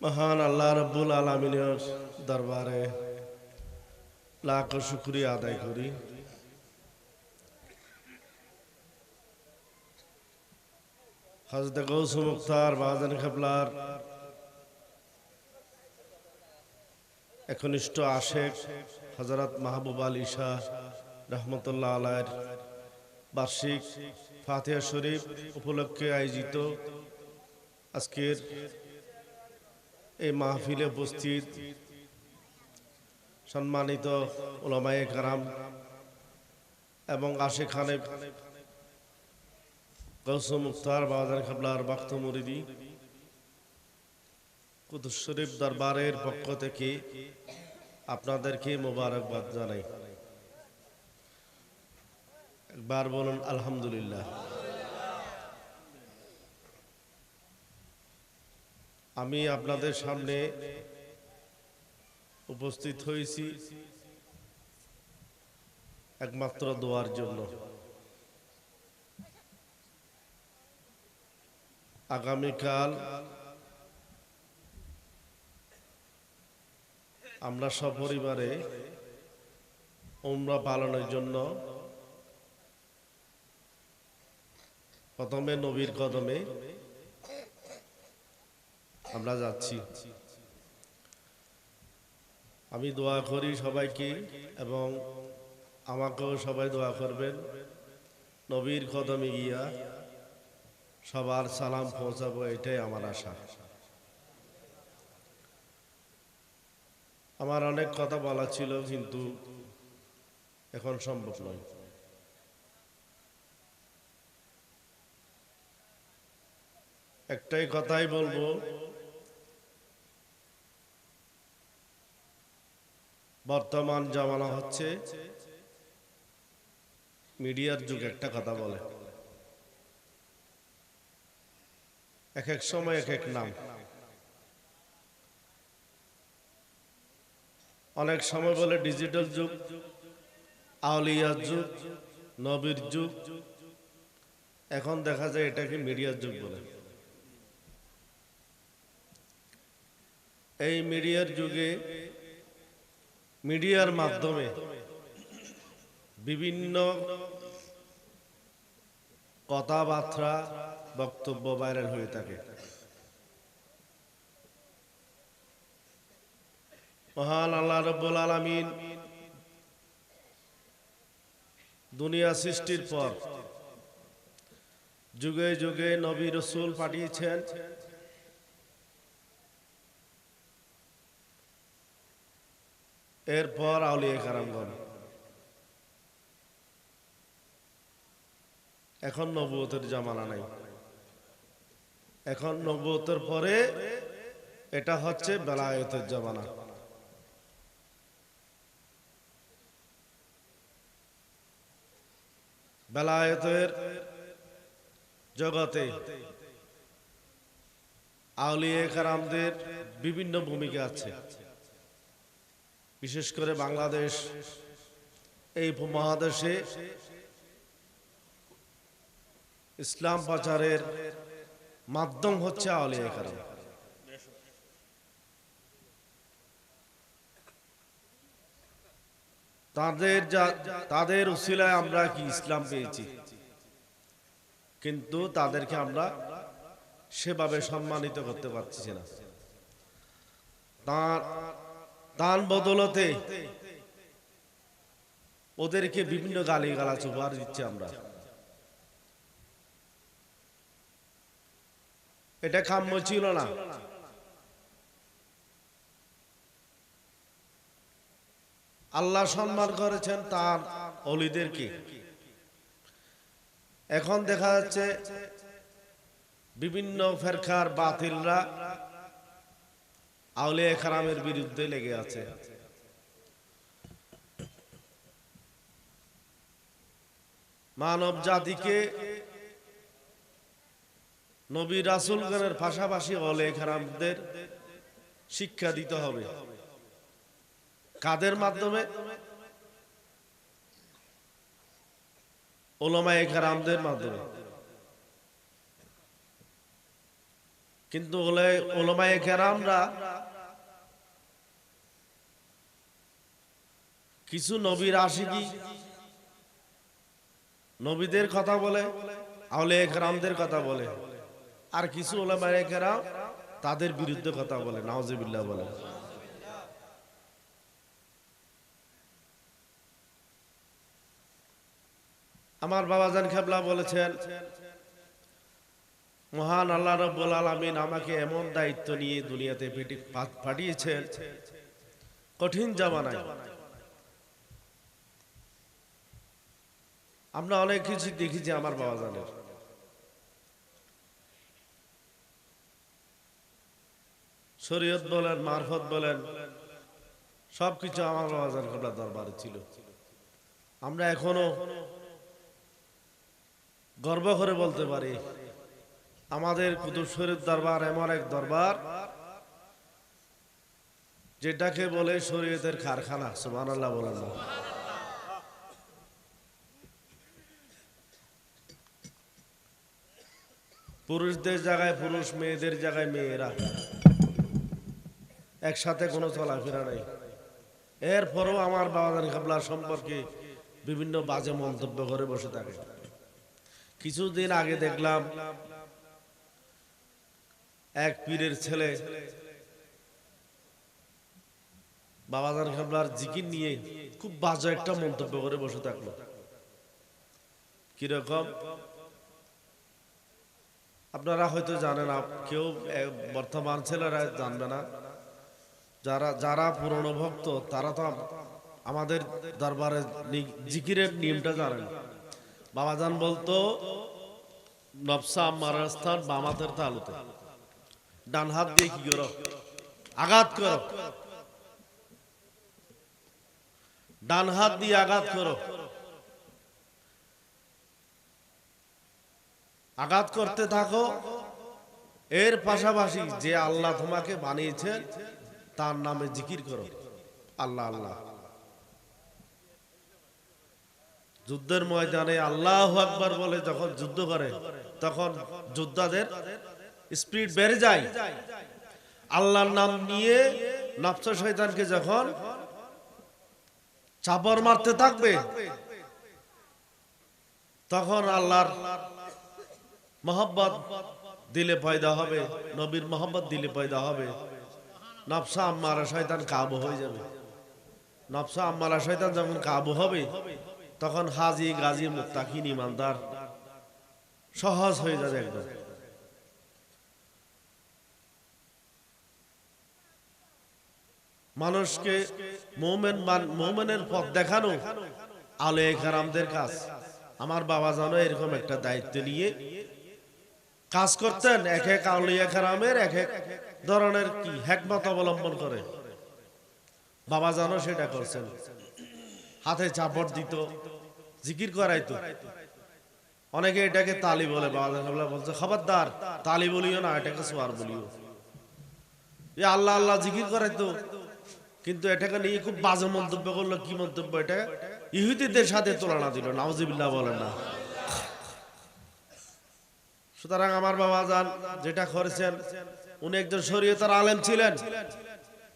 মহান আল্লাহ রব্বুল আলমিনের দরবারে লাখ শুক্রিয়া আদায় করি। হজরত গৌস মুক্তার বাহাদান খাবলার একনিষ্ঠ আশেক হজরত মাহবুব আলী শাহ রহমতুল্লাহ আলায়ের বার্ষিক ফাতিহা শরীফ উপলক্ষে আয়োজিত আজকের এই মাহফিলে উপস্থিত সম্মানিত ওলামায়ে কারাম এবং আশে খানে গৌসু মুক্তার বাজার খাবলার বাক্ত মুরিদি কুতুস শরীফ দরবারের পক্ষ থেকে আপনাদেরকে মোবারকবাদ জানাই। একবার বলুন, আলহামদুলিল্লাহ। আমি আপনাদের সামনে উপস্থিত হয়েছি একমাত্র দোয়ার জন্য। আগামীকাল আমরা সপরিবারে উমরা পালনের জন্য প্রথমে নবীর কদমে আমরা যাচ্ছি। আমি দোয়া করি সবাইকে এবং আমাকেও সবাই দোয়া করবেন। নবীর কদমে গিয়া সবার সালাম পৌঁছাবো, এটাই আমার আশা। আমার অনেক কথা বলা ছিল, কিন্তু এখন সম্ভব নয়। একটাই কথাই বলব বর্তমান জামানা হচ্ছে মিডিয়ার যুগ একটা কথা বলে। এক এক সময় এক এক নাম। অনেক সময় বলে ডিজিটাল যুগ, আউলিয়ার যুগ, নবীর যুগ। এখন দেখা যায় এটাকে মিডিয়ার যুগ বলে। এই মিডিয়ার যুগে মিডিয়ার মাধ্যমে বিভিন্ন কথাবার্তা, বক্তব্য ভাইরাল হয়ে থাকে। মহান আল্লাহ রব্বুল আলমিন দুনিয়া সৃষ্টির পর যুগে যুগে নবী রসুল পাঠিয়েছেন। এরপর আউলিয়া কারামগণ এখন নবুয়তের জামানা নাই। এখন নবুয়তের পরে এটা হচ্ছে বেলায়তের জামানা। বেলায়তের জগতে আউলিয়া কারামদের বিভিন্ন ভূমিকা আছে। বিশেষ করে বাংলাদেশ, এই উপমহাদেশে ইসলাম প্রচারের মাধ্যম হচ্ছে আউলিয়া কারাম। তাদের তাদের উসিলায় আমরা কি ইসলাম পেয়েছি? কিন্তু তাদেরকে আমরা সেভাবে সম্মানিত করতে পারছি না। তার তার বদলতে ওদেরকে বিভিন্ন গালি গালাচ উপহার দিচ্ছি আমরা। এটা কাম্য ছিল না। আল্লাহ সম্মান করেছেন তার অলিদেরকে। এখন দেখা যাচ্ছে বিভিন্ন ফেরখার বাতিলরা আউলিয়া খারামের বিরুদ্ধে লেগে আছে। মানব জাতিকে নবী রাসুলগণের পাশাপাশি অলে খারামদের শিক্ষা দিতে হবে। কাদের মাধ্যমে? ওলামায়ে খারামদের মাধ্যমে। কিন্তু ওলমায়ে কেরামরা কিছু নবীর আশিকি নবীদের কথা বলে আহলে একরামদের কথা বলে। আর কিছু ওলামায়ে কেরাম তাদের বিরুদ্ধে কথা বলে নাওজিবিল্লাহ বলে। আমার বাবা জান খেবলা বলেছেন মহান আল্লাহ রব্বুল আলামিন আমাকে এমন দায়িত্ব নিয়ে দুনিয়াতে পেটি- পাঠিয়েছেন কঠিন জামানায়। আমরা অনেক কিছু দেখেছি আমার বাবাজানের শরীয়ত বলেন, মারফত বলেন, সবকিছু আমার বাবা বাবাজান খেবলা দরবারে ছিল। আমরা এখনও গর্ব করে বলতে পারি আমাদের কুতুব দরবার এমন এক দরবার যেটাকে বলে শরীয়তের কারখানা, সুবহানাল্লাহ বলেন না। পুরুষদের জায়গায় পুরুষ, মেয়েদের জায়গায় মেয়েরা। একসাথে কোনো চলাফেরা নেই। এরপরও আমার বাবাদান খাবলার সম্পর্কে বিভিন্ন বাজে মন্তব্য করে বসে থাকে। কিছুদিন আগে দেখলাম এক পীরের ছেলে। বাবাজান খাবলার জিকির নিয়ে খুব বাজে একটা মন্তব্য করে বসে থাকল। কীরকম আপনারা হয়তো জানেন কেউ বর্তমান ছেলেরা জানবে না। যারা যারা পুরনো ভক্ত, তারা তো আমাদের দরবারে জিকিরের নিয়মটা জানেন। বাবাজান বলতো, নবসা আমার স্থান বামাতের তালুতে। ডান হাত দিয়ে কি করো? আঘাত করো। ডান হাত দিয়ে আঘাত করো। আঘাত করতে থাকো। এর পাশাপাশি যে আল্লাহ তোমাকে বানিয়েছেন, তার নামে জিকির করো। আল্লাহ আল্লাহ। যুদ্ধের ময়দানে আল্লাহ আকবার বলে যখন যুদ্ধ করে, তখন যোদ্ধাদের স্পিড বেড়ে যায়। আল্লাহর নাম নিয়ে নফস শয়তানকে যখন চাপর মারতে থাকবে, তখন আল্লাহর মোহাম্মত দিলে পয়দা হবে, নবীর মোহাম্মত দিলে পয়দা হবে। নফসা আম্মারা শয়তান কাবু হয়ে যাবে। নফসা আম্মারা শয়তান যখন কাবু হবে, তখন হাজি গাজী মুত্তাকিন ইমানদার সহজ হয়ে যাবে একদম। মানুষকে মোমেন মোমেনের পথ দেখানো আলে কারামদের কাজ। আমার বাবা জানো এরকম একটা দায়িত্ব নিয়ে কাজ করতেন, এক এক আউলিয়া এক এক ধরনের কি হেকমত অবলম্বন করে। বাবা জানো সেটা করছেন। হাতে চাপড় দিত, জিকির করাইতো। অনেকে এটাকে তালি বলে, বাবা বলছে, খবরদার, তালি বলিও না, এটাকে সোয়ার বলিও। আল্লাহ আল্লাহ জিকির করাইতো। কিন্তু এটাকে নিয়ে খুব বাজে মন্তব্য করল, কি মন্তব্য এটা? ইহুদিদের সাথে তুলনা দিল, নাউজিবিল্লাহ বলেন না। সুতরাং আমার বাবা যান যেটা করেছেন, উনি একজন শরীয়তের আলেম ছিলেন।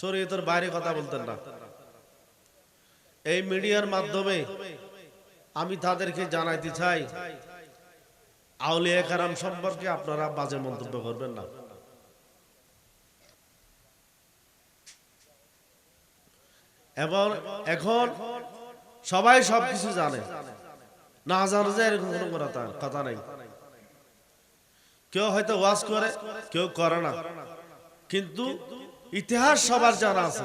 শরীয়তের বাইরে কথা বলতেন না। এই মিডিয়ার মাধ্যমে আমি তাদেরকে জানাইতে চাই আউলিয়া কারাম সম্পর্কে আপনারা বাজে মন্তব্য করবেন না। এবং এখন সবাই সবকিছু জানে। না জানে যে এরকম কোনো কথা কথা নাই। কেউ হয়তো ওয়াজ করে, কেউ করে না। কিন্তু ইতিহাস সবার জানা আছে।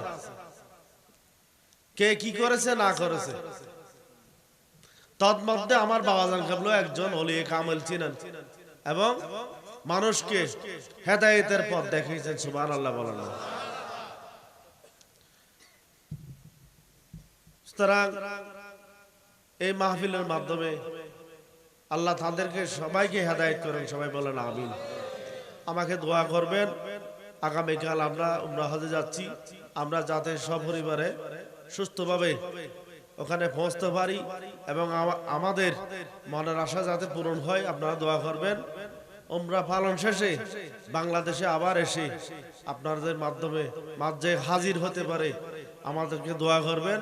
কে কি করেছে, না করেছে। তন্মধ্যে আমার বাবা জান কাবলো একজন অলি কামেল ছিলেন এবং মানুষকে হেদায়েতের পথ দেখিয়েছেন সুবান আল্লাহ বলেন। সুতরাং এই মাহফিলের মাধ্যমে আল্লাহ তাদেরকে সবাইকে হেদায়েত করেন, সবাই বলেন আমিন। আমাকে দোয়া করবেন, আগামীকাল আমরা উমরা হজে যাচ্ছি। আমরা যাতে সপরিবারে সুস্থভাবে ওখানে পৌঁছতে পারি এবং আমাদের মনের আশা যাতে পূরণ হয়, আপনারা দোয়া করবেন। ওমরা পালন শেষে বাংলাদেশে আবার এসে আপনাদের মাধ্যমে মাঝে হাজির হতে পারে, আমাদেরকে দোয়া করবেন।